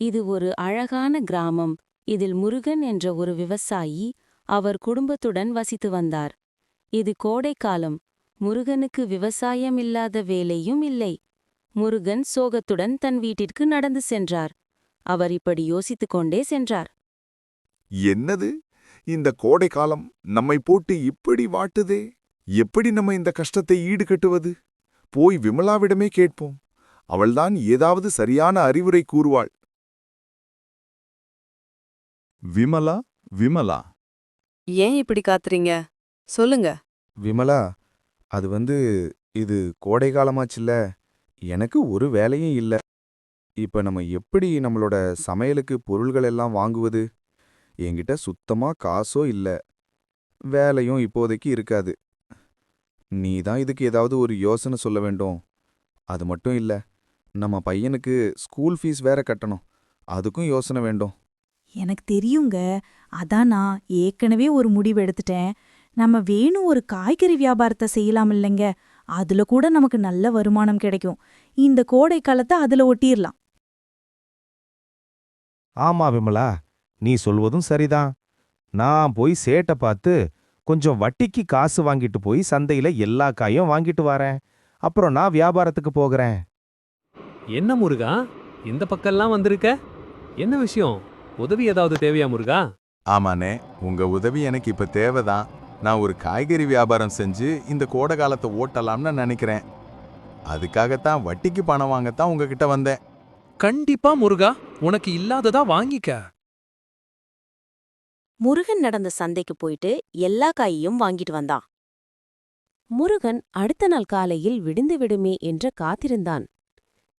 இது ஒரு அழகான கிராமம். இதில் முருகன் என்ற ஒரு விவசாயி அவர் குடும்பத்துடன் வசித்து வந்தார். இது கோடைக்காலம். முருகனுக்கு விவசாயம் இல்லாத வேலையும் இல்லை. முருகன் சோகத்துடன் தன் வீட்டிற்கு நடந்து சென்றார். அவர் இப்படி யோசித்துக் கொண்டே சென்றார். என்னது? இந்த கோடைக்காலம் நம்மை போட்டு இப்படி வாட்டுதே? எப்படி நம்ம இந்த கஷ்டத்தை ஈடுகட்டுவது? போய் விமலாவிடமே கேட்போம். அவள்தான் ஏதாவது சரியான அறிவுரை கூறுவாள். விமலா விமலா. ஏன் இப்படி காத்துறீங்க? சொல்லுங்க. விமலா அது வந்து இது கோடை காலமாச்சுல்ல. எனக்கு ஒரு வேலையும் இல்ல. இப்ப நம்ம எப்படி நம்மளோட சமையலுக்கு பொருள்கள் எல்லாம் வாங்குவது? என்கிட்ட சுத்தமா காசோ இல்ல. வேலையும் இப்போதைக்கு இருக்காது. நீ தான் இதுக்கு ஏதாவது ஒரு யோசனை சொல்ல வேண்டும். அது மட்டும் இல்ல நம்ம பையனுக்கு ஸ்கூல் ஃபீஸ் வேற கட்டணும். அதுக்கும் யோசனை வேண்டும். எனக்கு தெரியுங்க. அதான் நான் ஏற்கனவே ஒரு முடிவு எடுத்துட்டேன். நம்ம வேணும் ஒரு காய்கறி வியாபாரத்தை செய்யலாம் இல்லைங்க. அதுல கூட நமக்கு நல்ல வருமானம் கிடைக்கும். இந்த கோடை காலத்தை அதுல ஒட்டிரலாம். ஆமா விமலா நீ சொல்வதும் சரிதான். நான் போய் சேட்டை பார்த்து கொஞ்சம் வட்டிக்கு காசு வாங்கிட்டு போய் சந்தையில எல்லா காயும் வாங்கிட்டு வரேன். அப்புறம் நான் வியாபாரத்துக்கு போகிறேன். என்ன முருகா? இந்த பக்கம்லாம் வந்திருக்க? என்ன விஷயம்? உதவி ஏதாவது தேவையா முருகா? ஆமாண்ணே. உங்க உதவி எனக்கு இப்ப தேவைதான். நான் ஒரு காய்கறி வியாபாரம் செஞ்சு இந்த கோடை காலத்தை ஓட்டலாம்னு நினைக்கிறேன். அதுக்காகத்தான் வட்டிக்கு பணம் வாங்கத்தான் உங்ககிட்ட வந்தேன். கண்டிப்பா முருகா. உனக்கு இல்லாததா வாங்கிக்க. முருகன் நடந்த சந்தைக்கு போயிட்டு எல்லா காயையும் வாங்கிட்டு வந்தான். முருகன் அடுத்த நாள் காலையில் விடிந்து விடுமே என்று காத்திருந்தான்.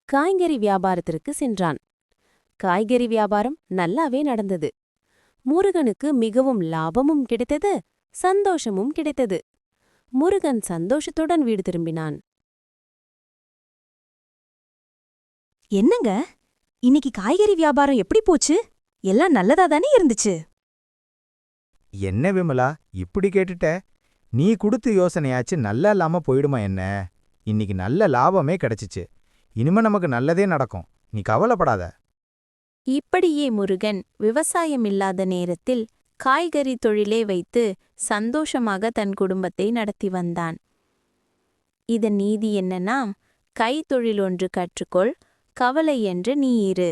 காய்கறி வியாபாரத்திற்கு சென்றான். காய்கறி வியாபாரம் நல்லாவே நடந்தது. முருகனுக்கு மிகவும் லாபமும் கிடைத்தது சந்தோஷமும் கிடைத்தது. முருகன் சந்தோஷத்துடன் வீடு திரும்பினான். என்னங்க? இன்னைக்கு காய்கறி வியாபாரம் எப்படி போச்சு? எல்லாம் நல்லதா தானே இருந்துச்சு? என்ன விமலா இப்படி கேட்டுட்ட? நீ குடுத்த யோசனையாச்சு நல்லா இல்லாம போயிடுமா என்ன? இன்னைக்கு நல்ல லாபமே கிடைச்சிச்சு. இனிமே நமக்கு நல்லதே நடக்கும். நீ கவலைப்படாத. இப்படியே முருகன் விவசாயமில்லாத நேரத்தில் காய்கறி தொழிலே வைத்து சந்தோஷமாக தன் குடும்பத்தை நடத்தி வந்தான். இதன் நீதி என்னன்னா கைத்தொழில் ஒன்று கற்றுக்கொள் கவலை என்று நீ இரு.